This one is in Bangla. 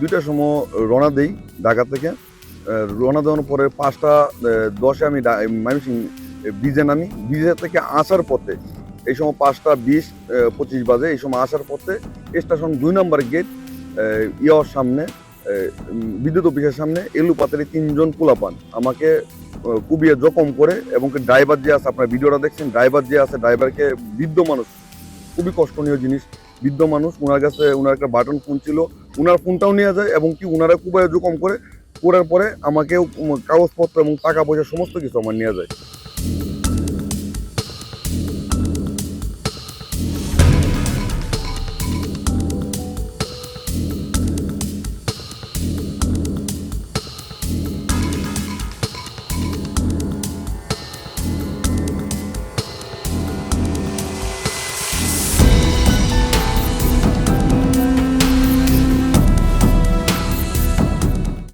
দুইটার সময় রওনা দেই ঢাকা থেকে। রওনা দেওয়ার পরে পাঁচটা দশে আমি ময়মনসিং ব্রিজে নামি। ব্রিজে থেকে আসার পথে, এই সময় পাঁচটা বিশ পঁচিশ বাজে, এই সময় আসার পথে স্টেশন দুই নম্বর গেট ইয়ার সামনে বিদ্যুৎ অফিসের সামনে এলু পাতারি তিনজন পোলাপান। আমাকে কুবিয়ে জখম করে এবং ড্রাইভার যে আছে, আপনার ভিডিওটা দেখছেন, ড্রাইভার যে আছে, ড্রাইভারকে বৃদ্ধ মানুষ, খুবই কষ্টনীয় জিনিস, বৃদ্ধ মানুষ ওনার কাছে ওনার একটা বাটন ফোন ছিল ওনার ফোনটাও নিয়ে যায় এবং কি ওনারা কুবায় জখম করে করার পরে আমাকে কাগজপত্র এবং টাকা পয়সা সমস্ত কিছু আমার নিয়ে যায়।